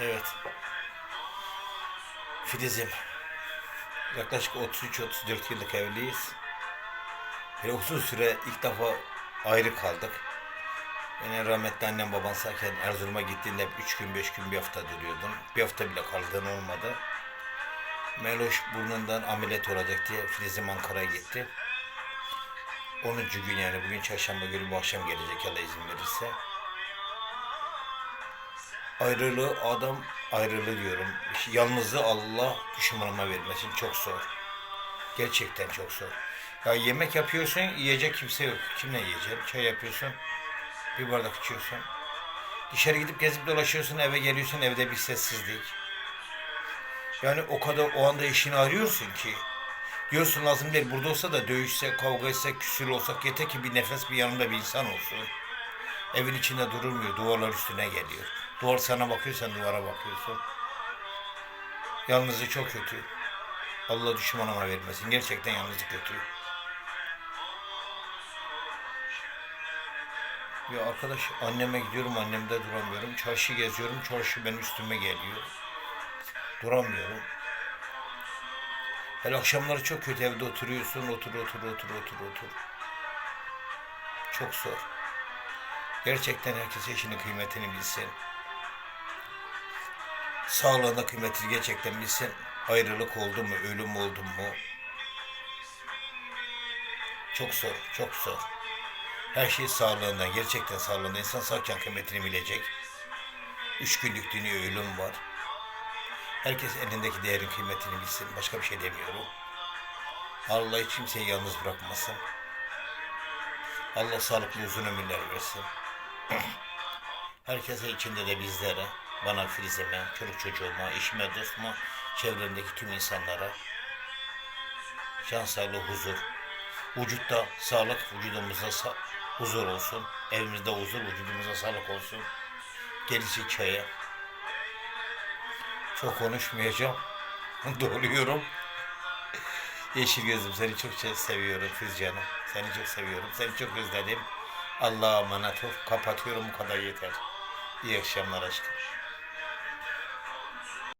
Evet. Filiz'im. Yaklaşık 33-34 yıllık evliyiz. Ve uzun süre ilk defa ayrı kaldık. Yine rahmetli annem baban sağken Erzurum'a gittiğinde hep 3 gün 5 gün bir hafta duruyordun. Bir hafta bile kaldığın olmadı. Meloş burnundan ameliyat olacak diye Filiz'im Ankara'ya gitti. 10. gün yani bugün çarşamba günü bu akşam gelecek Allah izin verirse. Ayrılığı adam ayrılığı diyorum. Yalnızlığı Allah düşmanıma vermesin çok zor. Gerçekten çok zor. Ya yemek yapıyorsun yiyecek kimse yok. Kimle yiyeceksin? Çay yapıyorsun. Bir bardak içiyorsun. Dışarı gidip gezip dolaşıyorsun eve geliyorsun evde bir sessizlik. Yani o kadar o anda işini arıyorsun ki. Diyorsun lazım değil burada olsa da dövüşse, kavga etse, küsür olsak yeter ki bir nefes bir yanında bir insan olsun. Evin içinde durulmuyor, duvarlar üstüne geliyor. Duvar sana bakıyor, sen duvara bakıyorsun. Yalnızlık çok kötü. Allah düşmanıma vermesin. Gerçekten yalnızlık kötü. Ya arkadaş anneme gidiyorum, annemde duramıyorum. Çarşı geziyorum, çarşı benim üstüme geliyor. Duramıyorum. Hele akşamları çok kötü evde oturuyorsun, otur, otur, otur, otur, otur. Çok zor. Gerçekten herkes eşinin kıymetini bilsin. Sağlığında kıymetini gerçekten bilsin. Ayrılık oldu mu, ölüm oldu mu? Çok zor, çok zor. Her şey sağlığında, gerçekten sağlığında. İnsan sağken kıymetini bilecek. Üç günlük dünya ölüm var. Herkes elindeki değerin kıymetini bilsin. Başka bir şey demiyorum. Allah hiç kimseyi yalnız bırakmasın. Allah sağlıklı uzun ömürler versin. Herkese içinde de bizlere, bana, Filiz'ime, çocuk çocuğuma, eşime, dostuma, çevremdeki tüm insanlara can sağlığı, huzur. Vücutta sağlık, vücudumuzda sa- huzur olsun. Evimizde huzur, vücudumuza sağlık olsun. Gerisi çaya. Çok konuşmayacağım. Doğruyorum. Yeşil gözüm seni çok seviyorum kız canım. Seni çok seviyorum. Seni çok özledim. Allah'a emanet ol. Kapatıyorum bu kadar yeter. İyi akşamlar aşkım.